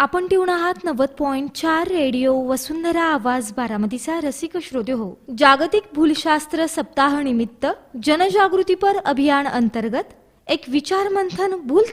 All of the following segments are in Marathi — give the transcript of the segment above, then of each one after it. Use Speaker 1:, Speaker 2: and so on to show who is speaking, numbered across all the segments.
Speaker 1: आपण टिवून आहात नव्वद पॉईंट चार रेडिओ वसुंधरा आवाज बारामतीचा रसिक श्रोते हो. जागतिक भूलशास्त्र सप्ताह निमित्त जनजागृतीपर अभियान अंतर्गत एक विचार मंथन भूल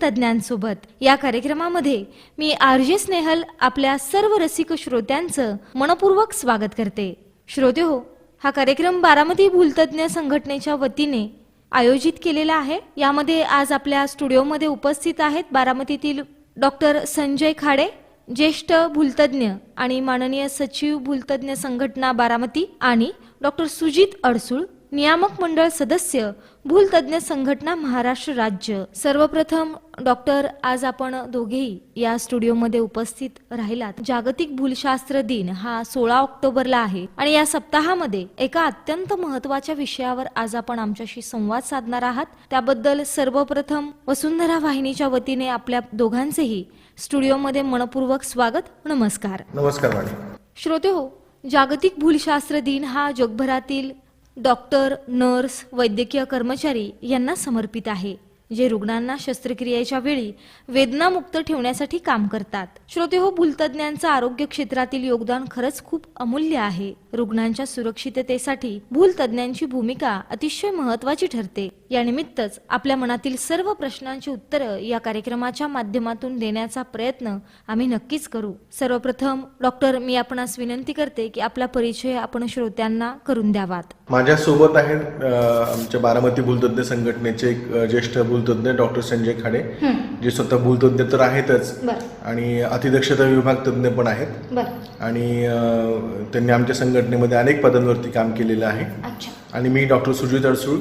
Speaker 1: या कार्यक्रमामध्ये मी आर जे स्नेहल आपल्या सर्व रसिक श्रोत्यांचं मनपूर्वक स्वागत करते. श्रोते हो हा कार्यक्रम बारामती भूलतज्ञ संघटनेच्या वतीने आयोजित केलेला आहे. यामध्ये आज आपल्या स्टुडिओमध्ये उपस्थित आहेत बारामतीतील डॉक्टर संजय खाडे ज्येष्ठ भूलतज्ञ आणि माननीय सचिव भूलतज्ञ संघटना बारामती आणि डॉक्टर सुजित अडसूळ नियामक मंडळ सदस्य भूलतज्ञ संघटना महाराष्ट्र राज्य. सर्वप्रथम डॉक्टर आज आपण दोघेही या स्टुडिओमध्ये उपस्थित राहिलात. जागतिक भूलशास्त्र दिन हा सोळा ऑक्टोबरला आहे आणि या सप्ताहामध्ये एका अत्यंत महत्त्वाच्या विषयावर आज आपण आमच्याशी संवाद साधणार आहात. त्याबद्दल सर्वप्रथम वसुंधरा वाहिनीच्या वतीने आपल्या दोघांचेही स्टुडिओमध्ये मनपूर्वक स्वागत नमस्कार.
Speaker 2: नमस्कार
Speaker 1: श्रोते हो जागतिक भूलशास्त्र दिन हा जगभरातील डॉक्टर नर्स वैद्यकीय कर्मचारी यांना समर्पित आहे. जे रुग्णांना शस्त्रक्रियेच्या वेळी वेदनामुक्त ठेवण्यासाठी काम करतात. श्रोते हो भूलतज्ञांचं आरोग्य क्षेत्रातील योगदान खरंच खूप अमूल्य आहे. रुग्णांच्या सुरक्षिततेसाठी भूलतज्ञांची भूमिका अतिशय महत्वाची ठरते. या निमित्तच आपल्या मनातील सर्व प्रश्नांची उत्तरं या कार्यक्रमाच्या माध्यमातून देण्याचा प्रयत्न आम्ही नक्कीच करू. सर्वप्रथम डॉक्टर मी आपणास विनंती करते की आपला परिचय आपण श्रोत्यांना करून द्यावात.
Speaker 2: माझ्यासोबत आहेत आमच्या बारामती भूलतज्ञ संघटनेचे एक ज्येष्ठ भूलतज्ञ डॉक्टर संजय खाडे जे स्वतः भूलतज्ञ तर आहेतच. आणि अतिदक्षता विभाग तज्ज्ञ पण आहेत. आणि त्यांनी आमच्या संघटनेमध्ये अनेक पदांवरती काम केलेलं आहे. आणि मी डॉक्टर सुजित अडसूळ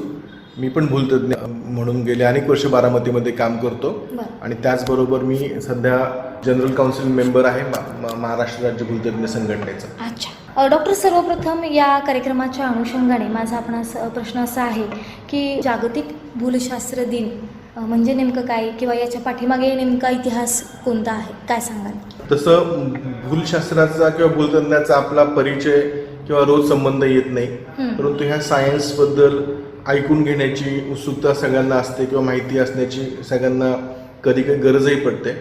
Speaker 2: मी पण भूलतज्ञ म्हणून गेले अनेक वर्ष बारामतीमध्ये काम करतो. आणि त्याचबरोबर मी सध्या जनरल काउन्सिल मेंबर आहे महाराष्ट्र राज्य भूलतज्ञ संघटनेचा.
Speaker 1: अच्छा. डॉक्टर सर्वप्रथम या कार्यक्रमाच्या अनुषंगाने माझा आपणास अ, प्रश्न असा आहे की जागतिक भूलशास्त्र दिन म्हणजे नेमकं काय? किंवा याच्या पाठीमागे नेमका इतिहास कोणता आहे? काय सांगाल?
Speaker 2: तसं भूलशास्त्राचा किंवा भूलतज्ञाचा आपला परिचय किंवा रोज संबंध येत नाही. परंतु ह्या सायन्सबद्दल ऐकून घेण्याची उत्सुकता सगळ्यांना असते किंवा माहिती असण्याची सगळ्यांना कधी कधी गरजही पडते.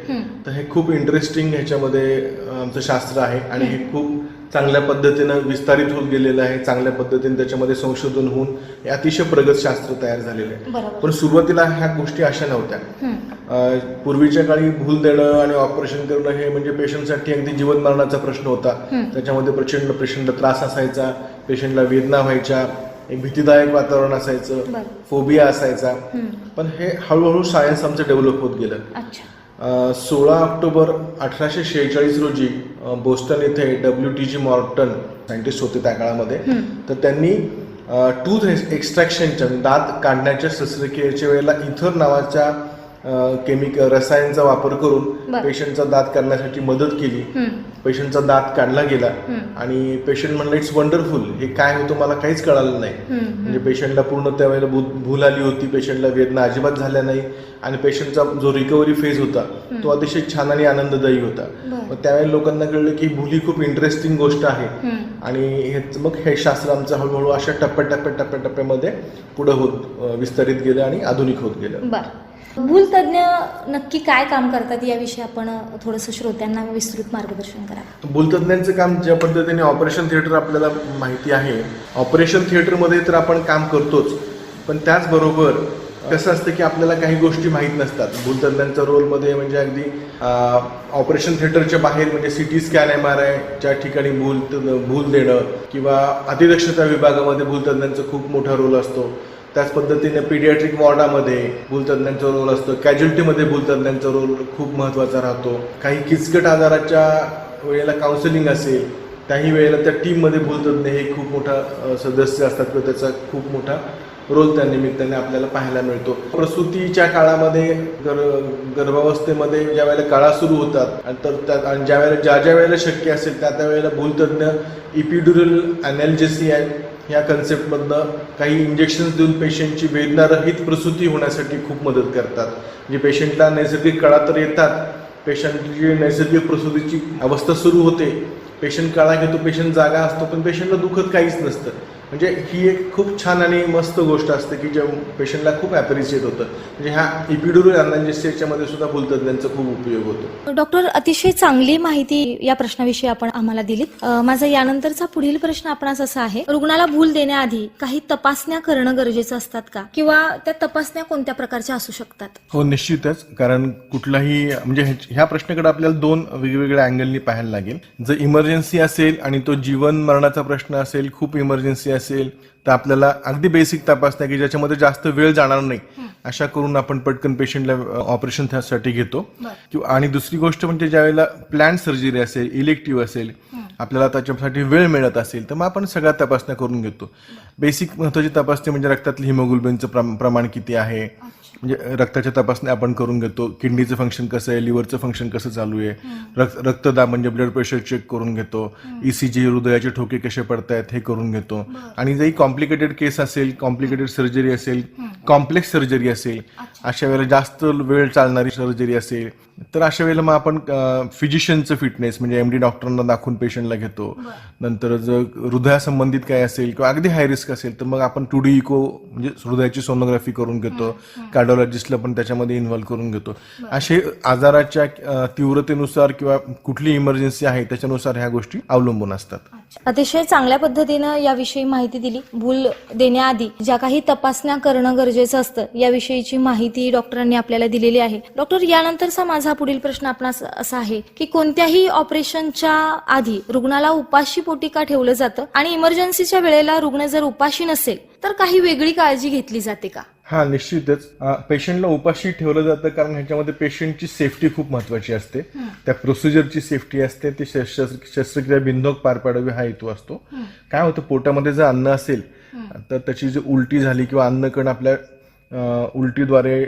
Speaker 2: तर हे खूप इंटरेस्टिंग ह्याच्यामध्ये आमचं शास्त्र आहे आणि हे खूप चांगल्या पद्धतीनं विस्तारित होत गेलेलं आहे. चांगल्या पद्धतीने त्याच्यामध्ये संशोधन होऊन हे अतिशय प्रगत शास्त्र तयार झालेलं आहे. पण सुरुवातीला ह्या गोष्टी अशा नव्हत्या.
Speaker 1: हं.
Speaker 2: पूर्वीच्या काळी भूल देणं आणि ऑपरेशन करणं हे म्हणजे पेशंटसाठी अगदी जीवन मरणाचा प्रश्न होता. त्याच्यामध्ये प्रचंड पेशंटला त्रास असायचा. पेशंटला वेदना व्हायच्या. एक भीतीदायक वातावरण असायचं. फोबिया असायचा. पण हे हळूहळू सायन्स आमचं डेव्हलप होत गेलं सोळा ऑक्टोबर अठराशे शेहेचाळीस रोजी बोस्टन येथे W T G Morton scientist होते त्या काळामध्ये. तर त्यांनी टूथ एक्स्ट्रॅक्शनच्या दात काढण्याच्या शस्त्रक्रियेच्या वेळेला इथर नावाच्या केमिकल रसायनचा वापर करून. पेशंटचा दात काढण्यासाठी मदत केली
Speaker 1: हं.
Speaker 2: पेशंटचा दात काढला गेला. आणि पेशंट म्हणलं इट्स वंडरफुल हे काय होतं मला काहीच कळालं नाही. म्हणजे पेशंटला पूर्ण त्यावेळेला भूल आली होती पेशंटला वेदना अजिबात झाल्या नाही आणि पेशंटचा जो रिकव्हरी फेज होता तो अतिशय छान आणि आनंददायी होता. मग त्यावेळेला लोकांना कळलं की भूल ही खूप इंटरेस्टिंग गोष्ट आहे. आणि हे मग हे शास्त्र आमचं हळूहळू अशा टप्प्या टप्प्या टप्प्या टप्प्यामध्ये पुढे होत विस्तारित गेलं आणि आधुनिक होत गेलं
Speaker 1: भूलतज्ञ नक्की काय काम करतात याविषयी आपण थोडंसं श्रोत्यांना विस्तृत मार्गदर्शन करा.
Speaker 2: भूलतज्ञांचं काम ज्या पद्धतीने ऑपरेशन थिएटर आपल्याला माहिती आहे ऑपरेशन थिएटरमध्ये तर आपण काम करतोच पण त्याचबरोबर कसं असतं की आपल्याला काही गोष्टी माहीत नसतात. भूलतज्ञांच्या रोलमध्ये म्हणजे अगदी ऑपरेशन थिएटरच्या बाहेर म्हणजे सिटी स्कॅन एम आर आयच्या ठिकाणी भूल भूल देणं किंवा अतिदक्षता विभागामध्ये भूलतज्ञांचा खूप मोठा रोल असतो. त्याच पद्धतीने पीडियाट्रिक वॉर्डामध्ये भूलतज्ञांचा रोल असतो. कॅज्युलिटीमध्ये भूलतज्ञांचा रोल खूप महत्त्वाचा राहतो. काही किचकट आजाराच्या वेळेला काउन्सिलिंग असेल त्याही वेळेला त्या टीममध्ये भूलतज्ञ हे खूप मोठा सदस्य असतात किंवा त्याचा खूप मोठा रोल त्या निमित्ताने आपल्याला पाहायला मिळतो. प्रसूतीच्या काळामध्ये गर गर्भावस्थेमध्ये ज्या वेळेला काळा सुरू होतात आणि तर त्या आणि ज्या वेळेला ज्या ज्या वेळेला शक्य असेल त्या त्या वेळेला भूलतज्ञ इपिड्युरल अनॅल्जेसी या ह्या कन्सेप्टमधनं काही इंजेक्शन्स देऊन पेशंटची वेदनारहित प्रसूती होण्यासाठी खूप मदत करतात. म्हणजे पेशंटला नैसर्गिक कळा तर येतात पेशंटची नैसर्गिक प्रसूतीची अवस्था सुरू होते. पेशंट काळा घेतो पेशंट जागा असतो पण पेशंटला दुखत काहीच नसतं. म्हणजे ही एक खूप छान आणि मस्त गोष्ट असते की जे पेशंटला खूप ॲप्रिशिएट होतं. म्हणजे ह्या इपिड्युरल अनालिसिसच्या मध्ये सुद्धा भूलतज्ञांचा खूप उपयोग होतो.
Speaker 1: डॉक्टर अतिशय चांगली माहिती या प्रश्नाविषयी आपण आम्हाला दिलीत अ, माझा यानंतरचा पुढील प्रश्न आपणास असा आहे रुग्णाला भूल देण्याआधी काही तपासण्या करणं गरजेचं असतात का? किंवा त्या तपासण्या कोणत्या प्रकारच्या असू शकतात?
Speaker 2: हो निश्चितच. कारण कुठलाही म्हणजे ह्या प्रश्नाकडे आपल्याला दोन वेगवेगळ्या अँगलनी पाहायला लागेल. जर इमर्जन्सी असेल आणि तो जीवन मरणाचा प्रश्न असेल खूप इमर्जन्सी असेल तर आपल्याला अगदी बेसिक तपासण्या की ज्याच्यामध्ये जास्त वेळ जाणार नाही अशा करून आपण पटकन पेशंटला ऑपरेशन त्यासाठी घेतो. किंवा आणि दुसरी गोष्ट म्हणजे ज्यावेळेला प्लॅन सर्जरी असेल इलेक्टिव्ह असेल आपल्याला त्याच्यासाठी वेळ मिळत असेल तर मग आपण सगळ्या तपासण्या करून घेतो. बेसिक महत्वाची तपासणी म्हणजे रक्तातलं हिमोग्लोबिनचं प्रम- प्रमाण किती आहे? म्हणजे रक्ताच्या तपासण्या आपण करून घेतो. किडनीचं फंक्शन कसं आहे? लिव्हरचं फंक्शन कसं चालू आहे? रक्त रक्तदाब म्हणजे ब्लड प्रेशर चेक करून घेतो. ईसीजी हृदयाचे ठोके कसे पडतायत हे करून घेतो. आणि जरी कॉम्प्लिकेटेड केस असेल कॉम्प्लिकेटेड सर्जरी असेल कॉम्प्लेक्स सर्जरी असेल अशा वेळेला जास्त वेळ चालणारी सर्जरी असेल तर अशा वेळेला मग आपण फिजिशियनचं फिटनेस म्हणजे एम डी डॉक्टरांना दाखवून पेशंटला घेतो. नंतर जर हृदयासंबंधित काय असेल किंवा अगदी हाय रिस्क असेल तर मग आपण टू डी इको म्हणजे हृदयाची सोनोग्राफी करून घेतो. कार्डिओलॉजिस्टला पण त्याच्यामध्ये इन्व्हॉल्व करून घेतो. असे आजाराच्या तीव्रतेनुसार किंवा कुठली इमर्जन्सी आहे त्याच्यानुसार ह्या गोष्टी अवलंबून असतात.
Speaker 1: अतिशय चांगल्या पद्धतीनं याविषयी माहिती दिली. भूल देण्याआधी ज्या काही तपासण्या करणं गरजेचं असतं याविषयीची माहिती डॉक्टरांनी आपल्याला दिलेली आहे. डॉक्टर यानंतरचा माझा पुढील प्रश्न आपणास असा आहे की कोणत्याही ऑपरेशनच्या आधी रुग्णाला उपाशी पोटी का ठेवलं जातं आणि इमर्जन्सीच्या वेळेला रुग्ण जर उपाशी नसेल तर काही वेगळी काळजी घेतली जाते का?
Speaker 2: हा निश्चितच. पेशंटला उपाशी ठेवलं जातं कारण ह्याच्यामध्ये पेशंटची सेफ्टी खूप महत्वाची असते. त्या प्रोसिजरची सेफ्टी असते ती शस्त्र- शस्त्रक्रिया बिंदोक पार पाडावी हा हेतू असतो. काय होतं पोटामध्ये जर अन्न असेल तर त्याची जी उलटी झाली किंवा अन्नकण आपल्या अं, उलटीद्वारे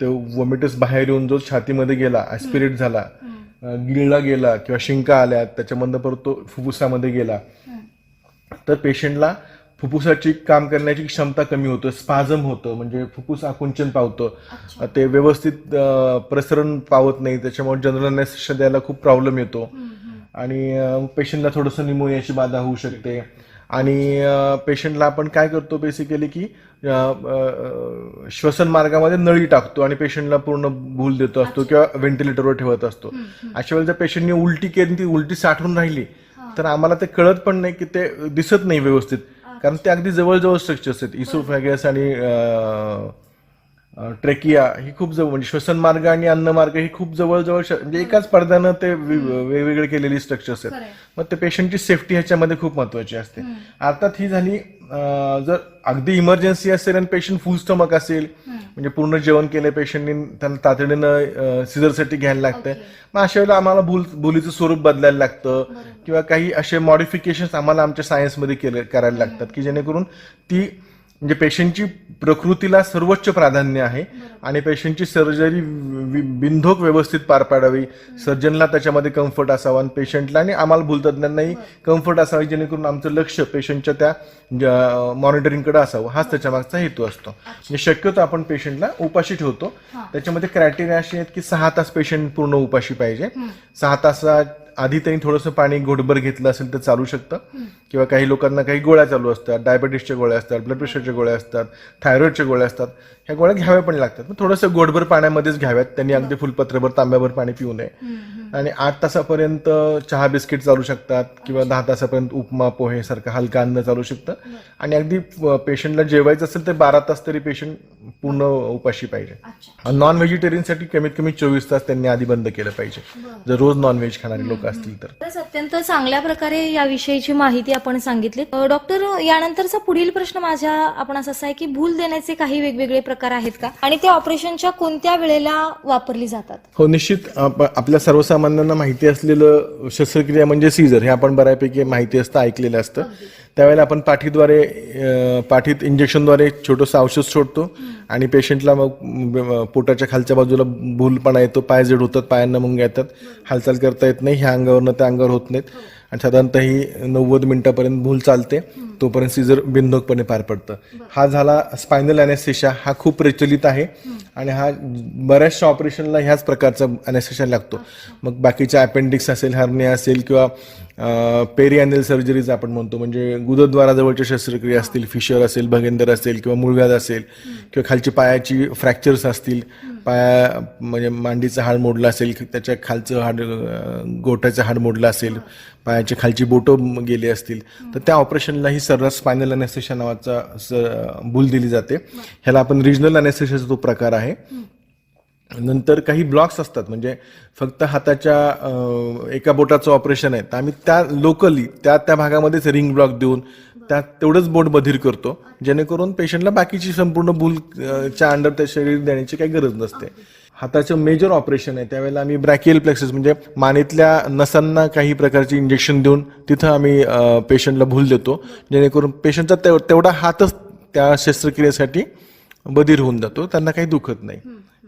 Speaker 2: ते वॉमिटस बाहेर येऊन जो छातीमध्ये गेला ऍस्पिरेट झाला गिळला गेला किंवा शिंका आल्या त्याच्यामधनं परत तो फुफ्फुसामध्ये गेला तर पेशंटला फुफ्फुसाची काम करण्याची क्षमता कमी होतं स्पाझम होतं म्हणजे फुफ्फुस आकुंचन पावतं. ते व्यवस्थित प्रसरण पावत नाही त्याच्यामुळे जनरल अनेस्थेशिया द्यायला खूप प्रॉब्लेम येतो. आणि पेशंटला थोडंसं निमोनियाची बाधा होऊ शकते. आणि पेशंटला आपण काय करतो बेसिकली की श्वसन मार्गामध्ये नळी टाकतो आणि पेशंटला पूर्ण भूल देतो असतो किंवा व्हेंटिलेटरवर ठेवत असतो. अशा वेळेला जर पेशंटने उलटी केली ती उलटी साठवून राहिली तर आम्हाला ते कळत पण नाही की ते दिसत नाही व्यवस्थित. कारण ते अगदी जवळजवळ स्ट्रक्चर्स आहेत. इसोफॅगस आणि ट्रेकिया ही खूप जवळ म्हणजे श्वसन मार्ग आणि अन्न मार्ग ही खूप जवळजवळ म्हणजे एकाच पडद्यानं ते वेगवेगळे केलेली स्ट्रक्चर्स आहेत. मग ते पेशंटची सेफ्टी ह्याच्यामध्ये खूप महत्वाची असते. अर्थात ही झाली जर अगदी इमर्जन्सी असेल आणि पेशंट फुल स्टमक असेल म्हणजे पूर्ण जेवण केलं पेशंटनी त्यांना तातडीनं सिझरसाठी घ्यायला लागतंय. मग अशा वेळेला आम्हाला भूल भुलीचं स्वरूप बदलायला लागतं. किंवा काही असे मॉडिफिकेशन आम्हाला आमच्या सायन्समध्ये केले करायला लागतात की जेणेकरून ती म्हणजे पेशंटची प्रकृतीला सर्वोच्च प्राधान्य आहे आणि पेशंटची सर्जरी बिनधोक व्यवस्थित पार पाडावी. सर्जनला त्याच्यामध्ये कम्फर्ट असावा आणि पेशंटला आणि आम्हाला भूलतज्ञांनाही कम्फर्ट असावी जेणेकरून आमचं लक्ष पेशंटच्या त्या मॉनिटरिंगकडे असावं. हाच त्याच्या मागचा हेतू असतो. म्हणजे शक्यतो आपण पेशंटला उपाशी ठेवतो. त्याच्यामध्ये क्रायटेरिया असे आहेत की सहा तास पेशंट पूर्ण उपाशी पाहिजे. सहा तासात आधी त्यांनी थोडंसं पाणी घोटभर घेतलं असेल तर चालू शकतं. किंवा काही लोकांना काही गोळ्या चालू असतात. डायबेटीसच्या गोळ्या असतात ब्लड प्रेशरच्या गोळ्या असतात थायरॉइडच्या गोळ्या असतात. ह्या गोळ्या घ्याव्या पण लागतात. मग थोडंसं गोडभर पाण्यामध्येच घ्याव्यात. त्यांनी अगदी फुलपत्रभर तांब्याभर पाणी पिऊ नये. आणि आठ तासापर्यंत चहा बिस्किट चालू शकतात. किंवा दहा तासापर्यंत उपमा पोहे सारखं हलका अन्न चालू शकतं. आणि अगदी पेशंटला जेवायचं असेल तर बारा तास तरी पेशंट पूर्ण उपाशी पाहिजे. नॉन व्हेजिटेरियनसाठी कमीत कमी चोवीस तास त्यांनी आधी बंद केलं पाहिजे. जर रोज नॉनव्हेज खाणारे लोक असतील तर.
Speaker 1: अत्यंत चांगल्या प्रकारे याविषयीची माहिती आपण सांगितली. डॉक्टर यानंतरचा पुढील प्रश्न माझ्या आपण असा आहे की भूल देण्याचे काही वेगवेगळे प्रकार आहेत का? आणि ते ऑपरेशनच्या कोणत्या वेळेला वापरली जातात?
Speaker 2: हो निश्चित. आप- आपल्या सर्वसामान्यांना माहिती असलेलं शस्त्रक्रिया म्हणजे सीझर हे आपण बऱ्यापैकी माहिती असतं ऐकलेलं असतं. त्यावेळेला आपण पाठीद्वारे पाठीत इंजेक्शनद्वारे छोटंसं औषध सोडतो आणि पेशंटला मग पोटाच्या खालच्या बाजूला भूलपणा येतो पाय जड होतात पायांना मुंग्या येतात हालचाल करता येत नाही ह्या अंगावरनं त्या अंगावर होत नाहीत. आणि साधारणतः ही नव्वद मिनिटापर्यंत भूल चालते तोपर्यंत सीझर बिनधोकपणे पार पडतं. हा झाला स्पायनल अनेस्थेशिया हा खूप प्रचलित आहे आणि हा बऱ्याचशा ऑपरेशनला ह्याच प्रकारचा अनेस्थेशिया लागतो. मग बाकीच्या अपेंडिक्स असेल हर्निया असेल किंवा पेरी अॅनल सर्जरीज आपण म्हणतो म्हणजे गुदद्वाराजवळच्या शस्त्रक्रिया असतील फिशर असेल भगेंदर असेल किंवा मुळव्याध असेल किंवा खालची पायाची फ्रॅक्चर्स असतील पाया म्हणजे मांडीचं हाड मोडलं असेल त्याच्या खालचं हाड गोठ्याचं गोट्याचं हाड मोडलं असेल पायाची खालची बोटं गेली असतील तर त्या ऑपरेशनलाही सर्रास स्पायनल अनेस्थेशिया नावाचा स भूल दिली जाते. ह्याला आपण रिजनल अनेस्थेशियाचा तो प्रकार आहे. नंतर काही ब्लॉक्स असतात म्हणजे फक्त हाताच्या एका बोटाचं ऑपरेशन आहे तर आम्ही त्या लोकली त्या त्या भागामध्येच रिंग ब्लॉक देऊन त्या तेवढंच बोट बधीर करतो जेणेकरून पेशंटला बाकीची संपूर्ण भूल च्या अंडर त्या शरीर देण्याची काही गरज नसते. हाताचं मेजर ऑपरेशन आहे त्यावेळेला आम्ही ब्रॅकियल प्लेक्सेस म्हणजे मानेतल्या नसांना काही प्रकारची इंजेक्शन देऊन तिथं आम्ही पेशंटला भूल देतो जेणेकरून पेशंटचा तेवढा हातच त्या शस्त्रक्रियेसाठी बधीर होऊन जातो त्यांना काही दुखत नाही.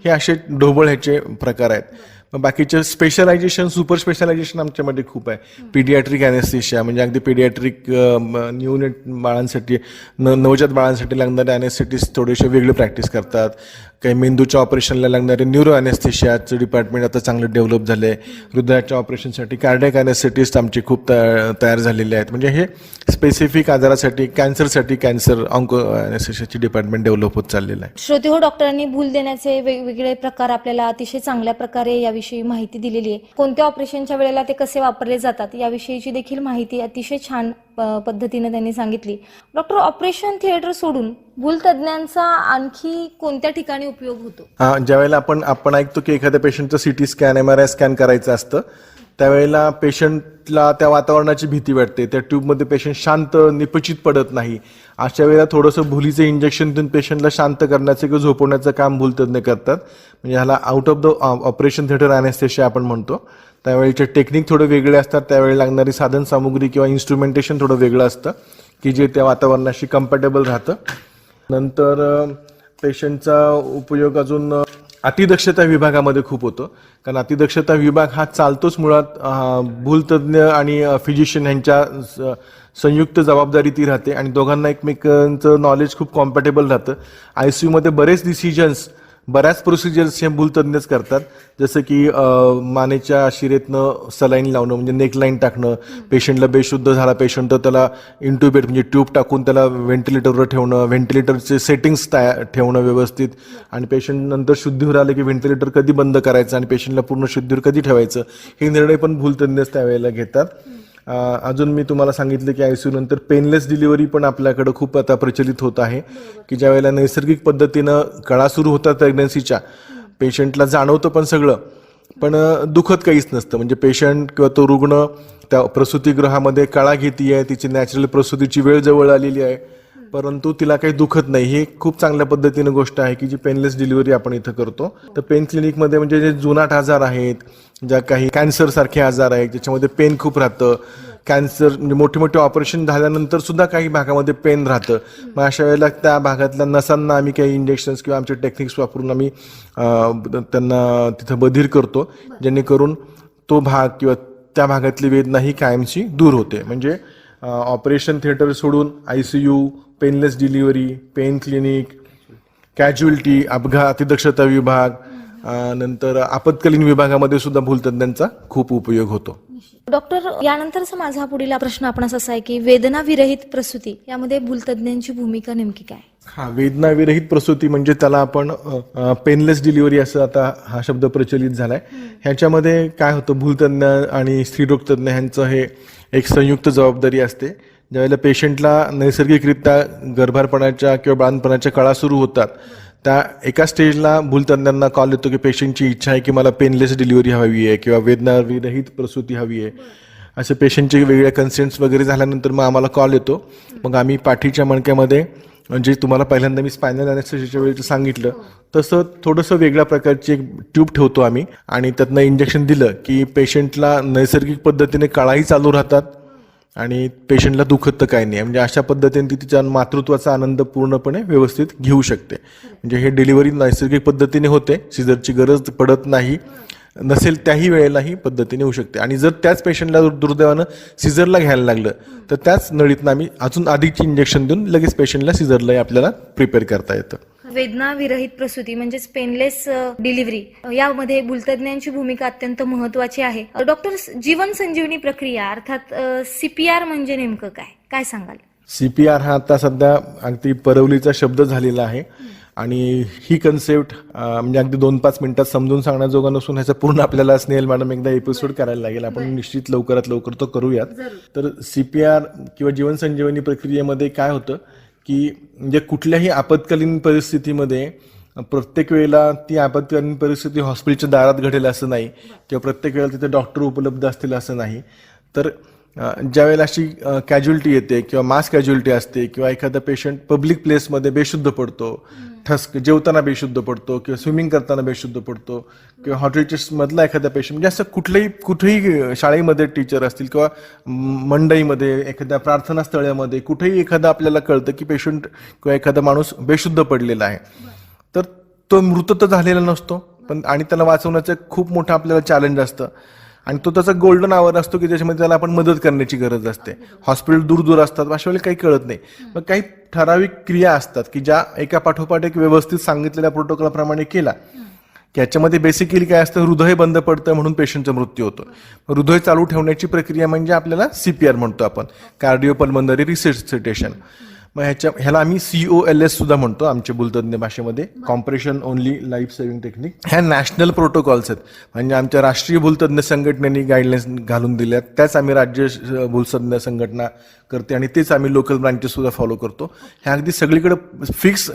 Speaker 2: हे असे ढोबळ ह्याचे प्रकार आहेत. मग बाकीचे स्पेशलायझेशन सुपर स्पेशलायझेशन आमच्यामध्ये खूप आहे. पीडियाट्रिक अॅनेस्थेशिया म्हणजे अगदी पीडियाट्रिक न्यूनेट बाळांसाठी न नवजात बाळांसाठी लागणारे अॅनेस्थेटिस थोडेसे वेगळे प्रॅक्टिस करतात. काही मेंदूच्या ऑपरेशनला लागणारे न्यूरो अॅनेस्थेशियाचं डिपार्टमेंट आता चांगलं डेव्हलप झालं आहे हृदयाच्या ऑपरेशनसाठी कार्डियक अॅनेस्थेटिस्ट आमचे खूप तया- तयार झालेले आहेत. म्हणजे हे स्पेसिफिक आजारासाठी कॅन्सरसाठी कॅन्सर ऑंको अॅनेस्थेशियाची डिपार्टमेंट डेव्हलप होत चाललेलं आहे.
Speaker 1: श्रोते हो डॉक्टरांनी भूल देण्याचे वेगवेगळे प्रकार आपल्याला अतिशय चांगल्या प्रकारे याविषयी माहिती दिलेली आहे. कोणत्या ऑपरेशनच्या वेळेला ते कसे वापरले जातात याविषयीची देखील माहिती अतिशय छान पद्धतीने त्यांनी सांगितली. डॉक्टर ऑपरेशन थिएटर सोडून भूल तज्ज्ञांचा आणखी कोणत्या ठिकाणी उपयोग होतो?
Speaker 2: ज्या ज्यावेळेला आपण आपण ऐकतो की एखाद्या पेशंटचं C T scan M R I scan करायचं असतं त्यावेळेला पेशंटला त्या वातावरणाची भीती वाटते. त्या ट्यूबमध्ये पेशंट शांत निपचित पडत नाही. अशा वेळेला थोडंसं भुलीचं इंजेक्शन देऊन पेशंटला शांत करण्याचं किंवा झोपवण्याचं काम भूलतज्ञ करतात. म्हणजे ह्याला out of the operation theatre anaesthesia आपण म्हणतो. त्यावेळेचे टेक्निक थोडं वेगळे असतात. त्यावेळी लागणारी साधन सामुग्री किंवा इन्स्ट्रुमेंटेशन थोडं वेगळं असतं. की जे त्या वातावरणाशी कम्फर्टेबल राहतं. नंतर पेशंटचा उपयोग अजून अतिदक्षता विभागामध्ये खूप होतं. कारण अतिदक्षता विभाग हा चालतोच मुळात. भूलतज्ञ आणि फिजिशियन यांच्या स- संयुक्त जबाबदारी ती राहते. आणि दोघांना एकमेकांचं नॉलेज खूप कॉम्पॅटेबल राहतं. आय सी यूमध्ये बरेच डिसिजन्स बऱ्याच प्रोसिजर्स हे भूलतज्ञच करतात. जसं की मानेच्या शिरेतनं सलाईन लावणं म्हणजे नेकलाईन टाकणं पेशंटला बेशुद्ध झाला पेशंट तर त्याला इंट्युबेट म्हणजे ट्यूब टाकून त्याला व्हेंटिलेटरवर ठेवणं व्हेंटिलेटरचे सेटिंग्स तया ठेवणं व्यवस्थित. आणि पेशंट नंतर शुद्धीवर आलं की व्हेंटिलेटर कधी बंद करायचं आणि पेशंटला पूर्ण शुद्धीवर कधी ठेवायचं हे निर्णय पण भूलतज्ञच त्यावेळेला घेतात. अजून मी तुम्हाला सांगितलं की आयसीयू नंतर पेनलेस डिलिव्हरी पण आपल्याकडे खूप आता प्रचलित होत आहे. की ज्या वेळेला नैसर्गिक पद्धतीनं कळा सुरू होतात प्रेग्नन्सीच्या पेशंटला जाणवतं पण सगळं. पण दुखत काहीच नसतं. म्हणजे पेशंट किंवा तो रुग्ण त्या प्रसूतीगृहामध्ये कळा घेतीये तिची नॅचरल प्रसूतीची वेळ जवळ आलेली आहे. परंतु तिला काही दुखत नाही. ही खूप चांगल्या पद्धतीनं गोष्ट आहे की जी पेनलेस डिलिव्हरी आपण इथं करतो. तर पेन क्लिनिकमध्ये म्हणजे जे जुनाट आजार आहेत ज्या काही कॅन्सरसारखे आजार आहेत ज्याच्यामध्ये पेन खूप राहतं. कॅन्सर म्हणजे मोठे मोठे ऑपरेशन झाल्यानंतर सुद्धा काही भागामध्ये पेन राहतं. मग अशा वेळेला त्या भागातल्या नसांना आम्ही काही इंजेक्शन्स किंवा आमचे टेक्निक्स वापरून आम्ही त्यांना तिथं बधीर करतो. जेणेकरून तो भाग किंवा त्या भागातली वेदना ही कायमची दूर होते. म्हणजे ऑपरेशन थिएटर सोडून I C U painless delivery pain clinic casualty अपघात अतिदक्षता विभाग नंतर आपत्कालीन विभागामध्ये सुद्धा भूलतज्ञांचा खूप उपयोग होतो.
Speaker 1: डॉक्टर यानंतरचा माझा पुढील प्रश्न आपणास असा आहे की वेदना विरहित प्रसूती यामध्ये भूलतज्ञांची भूमिका नेमकी काय?
Speaker 2: हा वेदनाविरहित प्रसूती म्हणजे त्याला आपण पेनलेस डिलिव्हरी असं आता हा शब्द प्रचलित झालाय. ह्याच्यामध्ये काय होतं भूलतज्ञ आणि स्त्रीरोग तज्ञ ह्यांचं हे एक संयुक्त जबाबदारी असते. ज्यावेळेला पेशंटला नैसर्गिकरित्या गर्भारपणाच्या किंवा बाळणपणाच्या कळा सुरू होतात त्या एका स्टेजला भूलतज्ञांना कॉल येतो की पेशंटची इच्छा आहे की मला पेनलेस डिलिव्हरी हवी आहे किंवा वेदनाविरहित प्रसूती हवी आहे. असे पेशंटचे वेगळ्या कन्सेंट्स वगैरे झाल्यानंतर मग आम्हाला कॉल येतो. मग आम्ही पाठीच्या मणक्यामध्ये म्हणजे तुम्हाला पहिल्यांदा मी स्पायनल अनेस्थेशियाच्या वेळी सांगितलं तसं थोडंसं वेगळ्या प्रकारची एक ट्यूब ठेवतो आम्ही आणि त्यातनं इंजेक्शन दिलं की पेशंटला नैसर्गिक पद्धतीने कळाही चालू राहतात आणि पेशंटला दुखत तर काही नाही. म्हणजे अशा पद्धतीने ती तिच्या मातृत्वाचा आनंद पूर्णपणे व्यवस्थित घेऊ शकते. म्हणजे हे डिलिव्हरी नैसर्गिक पद्धतीने होते. सिझरची गरज पडत नाही. नसेल त्याही वेळेला ही पद्धतीने होऊ शकते. आणि जर त्याच पेशंटला दुर्दैवानं सिझरला घ्यायला लागलं तर त्याच नळीतनं आम्ही अजून अधिकची इंजेक्शन देऊन लगेच पेशंटला सिझरलाही आपल्याला प्रिपेअर करता येतं.
Speaker 1: वेदना विरहित प्रसूती म्हणजेच पेनलेस डिलिव्हरी यामध्ये भूलतज्ञांची भूमिका अत्यंत महत्वाची आहे. डॉक्टर जीवन संजीवनी प्रक्रिया अर्थात सीपीआर म्हणजे नेमकं काय? काय सांगाल?
Speaker 2: सीपीआर हा आता सध्या अगदी परवलीचा शब्द झालेला आहे. आणि ही कन्सेप्ट म्हणजे अगदी दोन पाच मिनिटात समजून सांगण्याजोगा नसून ह्याचा पूर्ण आपल्याला स्नेहल मॅडम एकदा एपिसोड करायला लागेल. आपण निश्चित लवकरात लवकर तो करूयात. तर सीपीआर किंवा जीवन संजीवनी प्रक्रियेमध्ये काय होतं? की म्हणजे कुठल्याही आपत्कालीन परिस्थितीमध्ये प्रत्येक वेळेला ती आपत्कालीन परिस्थिती हॉस्पिटलच्या दारात घडेल असं नाही किंवा प्रत्येक वेळेला तिथे डॉक्टर उपलब्ध असतील असं नाही. तर अ, ज्या वेळेला अशी कॅज्युअलिटी येते किंवा मास कॅज्युअलिटी असते किंवा एखादा पेशंट पब्लिक प्लेसमध्ये बेशुद्ध पडतो ठसक जेवताना बेशुद्ध पडतो किंवा स्विमिंग करताना बेशुद्ध पडतो किंवा हॉटेलच्या मधला एखादा पेशंट म्हणजे असं कुठल्याही कुठेही शाळेमध्ये टीचर असतील किंवा मंडईमध्ये एखाद्या प्रार्थना स्थळामध्ये कुठेही एखादा आपल्याला कळतं की पेशंट किंवा एखादा माणूस बेशुद्ध पडलेला आहे. तर तो मृत तर झालेला नसतो पण आणि त्याला वाचवण्याचं खूप मोठं आपल्याला चॅलेंज असतं. आणि तो त्याचा गोल्डन आवर असतो की त्याच्यामध्ये त्याला आपण मदत करण्याची गरज असते. हॉस्पिटल दूर दूर असतात अशा वेळेला काही कळत नाही. मग काही ठराविक क्रिया असतात की ज्या एका पाठोपाठ एक व्यवस्थित सांगितलेल्या प्रोटोकॉलप्रमाणे केला. की याच्यामध्ये बेसिकली काय असतं हृदय बंद पडतं म्हणून पेशंटचा मृत्यू होतो. हृदय चालू ठेवण्याची प्रक्रिया म्हणजे आपल्याला सीपीआर म्हणतो आपण. कार्डिओपल्मनरी रिसेसिटेशन मग ह्याच्या ह्याला आम्ही सीओ एल एस सुद्धा म्हणतो आमच्या भूलतज्ञ भाषेमध्ये. Compression only life saving technique ह्या नॅशनल प्रोटोकॉल्स आहेत. म्हणजे आमच्या राष्ट्रीय भूलतज्ञ संघटनेने गाईडलाईन्स घालून दिल्यात. त्याच आम्ही राज्य भूलतज्ञ संघटना करते आणि तेच आम्ही लोकल ब्रँचेससुद्धा फॉलो करतो. ह्या अगदी सगळीकडे फिक्स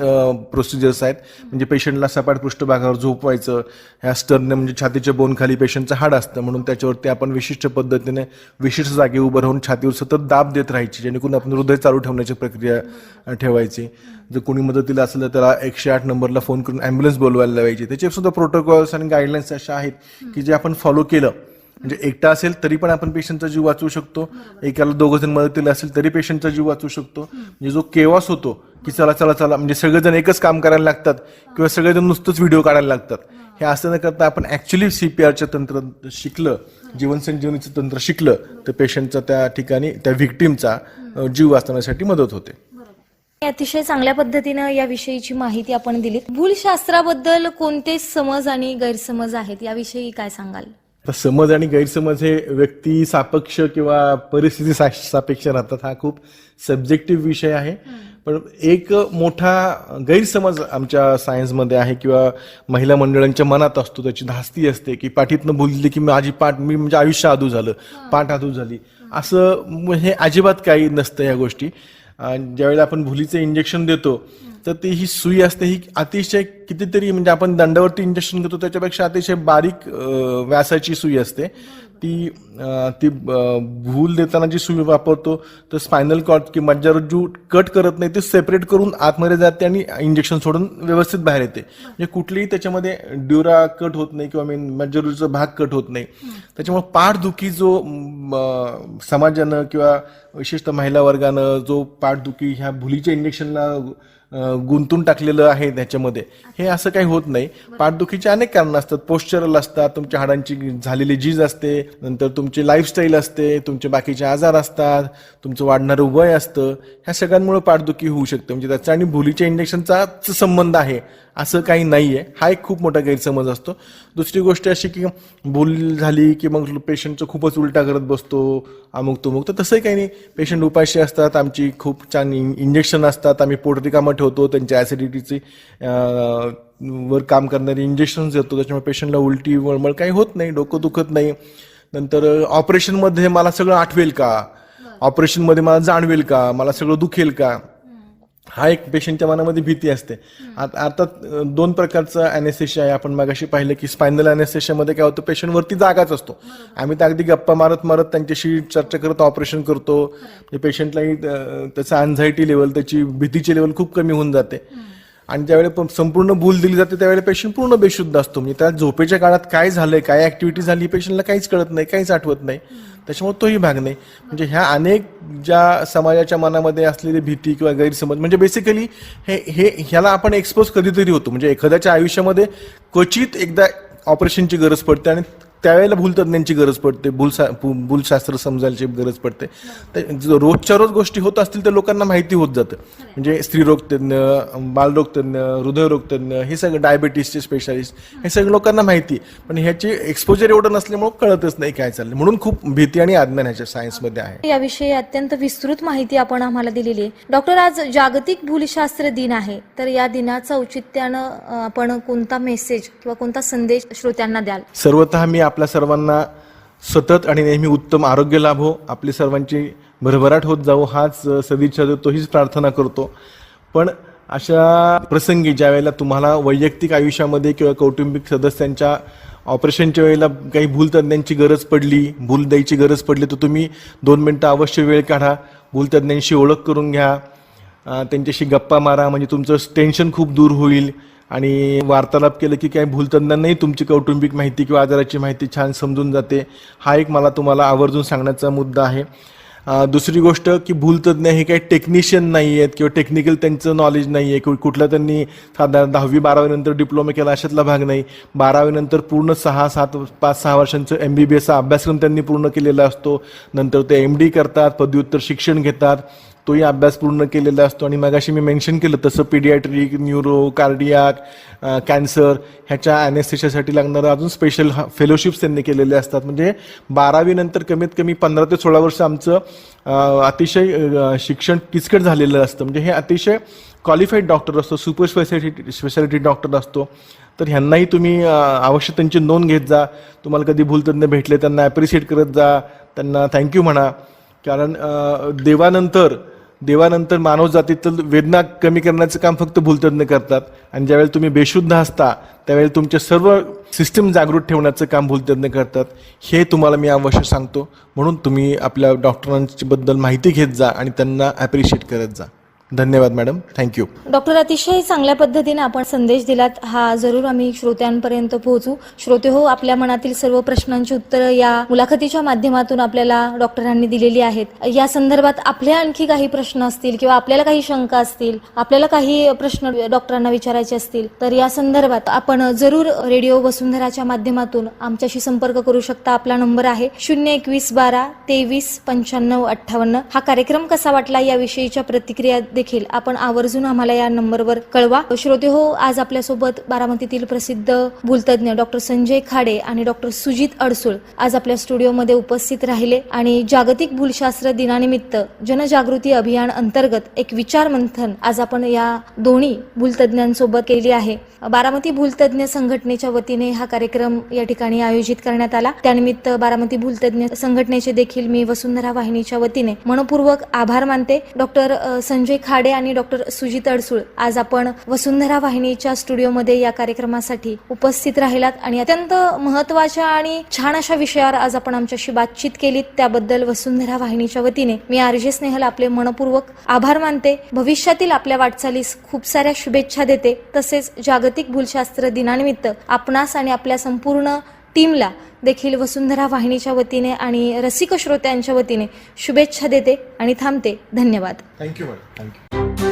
Speaker 2: प्रोसिजर्स आहेत. म्हणजे पेशंटला सपाट पृष्ठभागावर झोपवायचं ह्या स्टर्नने म्हणजे छातीच्या बोनखाली पेशंटचं हाड असतं म्हणून त्याच्यावरती आपण विशिष्ट पद्धतीने विशिष्ट जागी उभं राहून छातीवर सतत दाब देत राहायची जेणेकरून आपण हृदय चालू ठेवण्याची प्रक्रिया ठेवायची. जर कोणी मदतीला असलं तर त्याला एकशे आठ नंबरला फोन करून ॲम्ब्युलन्स बोलवायला लावायची. त्याचे सुद्धा प्रोटोकॉल्स आणि गाईडलाईन्स अशा आहेत की जे आपण फॉलो केलं म्हणजे एकटा असेल तरी पण आपण पेशंटचा जीव वाचवू शकतो. एकाला दोघं जण मदतीला असेल तरी पेशंटचा जीव वाचवू शकतो. म्हणजे जो केवास होतो की चला चला चला म्हणजे सगळेजण एकच काम करायला लागतात किंवा सगळेजण नुसतंच व्हिडिओ काढायला लागतात. हे. असं न करता आपण ऍक्च्युली सीपीआरचं तंत्र शिकलं जीवन संजीवनीचं तंत्र शिकलं तर पेशंटचा त्या ठिकाणी त्या व्हिक्टीमचा जीव वाचवण्यासाठी मदत होते.
Speaker 1: अतिशय चांगल्या पद्धतीनं या विषयीची माहिती आपण दिली भूलशास्त्राबद्दल कोणते समज आणि गैरसमज आहेत? याविषयी काय सांगाल?
Speaker 2: आता समज आणि गैरसमज हे व्यक्ती सापेक्ष किंवा परिस्थिती सापेक्ष राहतात हा खूप सब्जेक्टिव्ह विषय आहे. पण एक मोठा गैरसमज आमच्या सायन्समध्ये आहे किंवा महिला मंडळांच्या मनात असतो त्याची धास्ती असते की पाठीतनं बोलली की माझी पाठ मी म्हणजे आयुष्य आधू झालं पाठ आधू झाली. असं हे अजिबात काही नसतं या गोष्टी. आणि ज्यावेळेला आपण भुलीचं इंजेक्शन देतो तर ती ही सुई असते ही अतिशय कितीतरी म्हणजे आपण दंडावरती इंजेक्शन घेतो त्याच्यापेक्षा अतिशय बारीक व्यासाची सुई असते. ती ती भूल देताना जी सुई वापरतो तर स्पायनल कॉर्ड किंवा मज्जारज्जू कट करत नाही ते सेपरेट करून आतमध्ये जाते आणि इंजेक्शन सोडून व्यवस्थित बाहेर येते. म्हणजे कुठलीही त्याच्यामध्ये ड्युरा कट होत नाही किंवा मेन मज्जारूचा भाग कट होत नाही. त्याच्यामुळे पाठदुखी जो समाजानं किंवा विशेषतः महिला वर्गानं जो पाठदुखी ह्या भुलीच्या इंजेक्शनला गुंतून टाकलेलं आहे त्याच्यामध्ये. हे असं काही होत नाही. पाठदुखीचे अनेक कारणं असतात. पोस्चरल असतात तुमच्या हाडांची झालेली झीज असते नंतर तुमची लाईफस्टाईल असते तुमचे बाकीचे आजार असतात तुमचं वाढणारं वय असतं. ह्या सगळ्यांमुळे पाठदुखी होऊ शकते. म्हणजे त्याचा आणि भुलीच्या इंजेक्शनचाच संबंध आहे असं काही नाही आहे हा एक खूप मोठा गैरसमज असतो. दुसरी गोष्ट अशी की भूल झाली की मग पेशंटचं खूपच उलटा करत बसतो अमुक तुमुक तर तसंही काही नाही. पेशंट उपाशी असतात आमची खूप छान इंजेक्शन असतात आम्ही पोट रिकामं ठेवतो त्यांच्या ॲसिडिटीची वर काम करणारे इंजेक्शन देतो त्याच्यामुळे पेशंटला उलटी वळमळ काही होत नाही डोकं दुखत नाही. नंतर ऑपरेशनमध्ये मला सगळं आठवेल का? ऑपरेशनमध्ये मला जाणवेल का? मला सगळं दुखेल का? हा एक पेशंटच्या मनामध्ये भीती असते. आत- दोन प्रकारचं अॅनेस्थेशिया आहे. आपण मागाशी पाहिलं की स्पायनल अॅनेस्थेशियामध्ये काय होतं पेशंट वरती जागाच असतो. आम्ही तर अगदी गप्पा मारत मारत त्यांच्याशी चर्चा करत ऑपरेशन करतो. म्हणजे पेशंटलाही अ, त्याचं अँझायटी लेवल त्याची भीतीची लेवल खूप कमी होऊन जाते. आणि ज्यावेळी पण संपूर्ण भूल दिली जाते त्यावेळी पेशंट पूर्ण बेशुद्ध असतो. म्हणजे त्या झोपेच्या काळात काय झालंय काय ऍक्टिव्हिटी झाली पेशंटला काहीच कळत नाही काहीच आठवत नाही. त्याच्यामुळे तोही भाग नाही. म्हणजे ह्या अनेक ज्या समाजाच्या मनामध्ये असलेली भीती किंवा गैरसमज म्हणजे बेसिकली हे हे ह्याला आपण एक्सपोज कधीतरी होतो. म्हणजे एखाद्याच्या आयुष्यामध्ये क्वचित एकदा ऑपरेशनची गरज पडते आणि त्यावेळेला भूलतज्ञांची गरज पडते भूलशा भू- भूलशास्त्र समजायची गरज पडते. तर रोजच्या रोज गोष्टी होत असतील तर लोकांना माहिती होत जातं. म्हणजे स्त्रीरोग तज्ज्ञ बालरोग तज्ज्ञ हृदयरोग तज्ज्ञ हे सगळं डायबिटीसचे स्पेशालिस्ट हे सगळं लोकांना माहिती. पण ह्याची एक्सपोजर एवढं नसल्यामुळं कळतच नाही काय चाललं म्हणून खूप भीती आणि अज्ञान ह्याच्या सायन्समध्ये आहे.
Speaker 1: याविषयी अत्यंत विस्तृत माहिती आपण आम्हाला दिलेली आहे. डॉक्टर आज जागतिक भूलशास्त्र दिन आहे. तर या दिनाचं औचित्यानं आपण कोणता मेसेज किंवा कोणता संदेश श्रोत्यांना द्याल?
Speaker 2: सर्वतः मी आपल्या सर्वांना सतत आणि नेहमी उत्तम आरोग्य लाभो. आपली सर्वांची भरभराट होत जावो. हाच सदिच्छा देतो. हीच प्रार्थना करतो. पण अशा प्रसंगी ज्या वेळेला तुम्हाला वैयक्तिक आयुष्यामध्ये किंवा कौटुंबिक सदस्यांच्या ऑपरेशनच्या वेळेला काही भूलतज्ञांची गरज पडली भूल द्यायची गरज पडली तर तुम्ही दोन मिनटं अवश्य वेळ काढा. भूलतज्ञांशी ओळख करून घ्या. त्यांच्याशी गप्पा मारा. म्हणजे तुमचं टेन्शन खूप दूर होईल. आणि वार्तालाप केलं की काही भूलतज्ञांनाही तुमची कौटुंबिक माहिती किंवा आजाराची माहिती छान समजून जाते. हा एक मला तुम्हाला आवर्जून सांगण्याचा मुद्दा आहे. दुसरी गोष्ट की भूलतज्ञ हे काही टेक्निशियन नाही आहेत किंवा टेक्निकल त्यांचं नॉलेज नाही आहे किंवा कुठलं त्यांनी साधारण दहावी बारावीनंतर डिप्लोमा केला अशातला भाग नाही. बारावीनंतर पूर्ण सहा सात पाच सहा वर्षांचं एम बी बी एसचा अभ्यासक्रम त्यांनी पूर्ण केलेला असतो. नंतर ते एम डी करतात पदव्युत्तर शिक्षण घेतात. तोही अभ्यास पूर्ण केलेला असतो आणि मगाशी मी मेन्शन केलं तसं पिडियाट्रिक न्यूरो कार्डियाक कॅन्सर ह्याच्या ॲनेस्थेशियासाठी लागणारं अजून स्पेशल फेलोशिप्स त्यांनी केलेले असतात. म्हणजे बारावीनंतर कमीत कमी पंधरा ते सोळा वर्ष आमचं अतिशय शिक्षण किचकट झालेलं असतं. म्हणजे हे अतिशय क्वालिफाईड डॉक्टर असतो सुपर स्पेशालिटी स्पेशालिटी डॉक्टर असतो. तर ह्यांनाही तुम्ही आवश्यक त्यांची नोंद घेत जा. तुम्हाला कधी भूलतज्ञ भेटले त्यांना ॲप्रिशिएट करत जा. त्यांना थँक्यू म्हणा. कारण देवानंतर देवानंतर मानवजातीतील वेदना कमी करण्याचं काम फक्त भूलतज्ञ करतात. आणि ज्यावेळेला तुम्ही बेशुद्ध असता त्यावेळेला तुमच्या सर्व सिस्टम जागृत ठेवण्याचं काम भूलतज्ञ करतात. हे तुम्हाला मी अवश्य सांगतो. म्हणून तुम्ही आपल्या डॉक्टरांच्याबद्दल माहिती घेत जा आणि त्यांना ॲप्रिशिएट करत जा. धन्यवाद मॅडम थँक्यू
Speaker 1: डॉक्टर अतिशय चांगल्या पद्धतीने आपण संदेश दिलात. हा जरूर आम्ही श्रोत्यांपर्यंत पोहोचू. श्रोते हो आपल्या मनातील सर्व प्रश्नांची उत्तरं या मुलाखतीच्या माध्यमातून आपल्याला डॉक्टरांनी दिलेली आहेत. या संदर्भात आपले आणखी काही प्रश्न असतील किंवा आपल्याला काही शंका असतील आपल्याला काही प्रश्न डॉक्टरांना विचारायचे असतील तर या संदर्भात आपण जरूर रेडिओ वसुंधराच्या माध्यमातून आमच्याशी संपर्क करू शकता. आपला नंबर आहे शून्य एकवीस बारा तेवीस पंच्याण्णव अठ्ठावन्न. हा कार्यक्रम कसा वाटला याविषयीच्या प्रतिक्रिया देखील आपण आवर्जून आम्हाला या नंबरवर कळवा. श्रोते हो आज आपल्यासोबत बारामतीतील प्रसिद्ध भूलतज्ञ डॉक्टर संजय खाडे आणि डॉक्टर सुजित अडसूळ आज आपल्या स्टुडिओमध्ये उपस्थित राहिले आणि जागतिक भूलशास्त्र दिनानिमित्त जनजागृती अभियान अंतर्गत एक विचार मंथन आज आपण या दोन्ही भूलतज्ञांसोबत केली आहे. बारामती भूलतज्ञ संघटनेच्या वतीने हा कार्यक्रम या ठिकाणी आयोजित करण्यात आला. त्यानिमित्त बारामती भूलतज्ञ संघटनेचे देखील मी वसुंधरा वाहिनीच्या वतीने मनपूर्वक आभार मानते. डॉक्टर संजय खाडे आणि डॉक्टर सुजित अडसूळ आज आपण वसुंधरा वाहिनीच्या स्टुडिओमध्ये या कार्यक्रमासाठी उपस्थित राहिलात आणि अत्यंत महत्त्वाच्या आणि छान अशा विषयावर आज आपण आमच्याशी बातचीत केलीत. त्याबद्दल वसुंधरा वाहिनीच्या वतीने मी आरजे स्नेहल आपले मनपूर्वक आभार मानते. भविष्यातील आपल्या वाटचालीस खूप साऱ्या शुभेच्छा देते. तसेच जागतिक भूलशास्त्र दिनानिमित्त आपणास आणि आपल्या संपूर्ण टीमला देखील वसुंधरा वाहिनीच्या वतीने आणि रसिक श्रोत्यांच्या वतीने शुभेच्छा देते आणि थांबते. धन्यवाद.
Speaker 2: Thank you thank you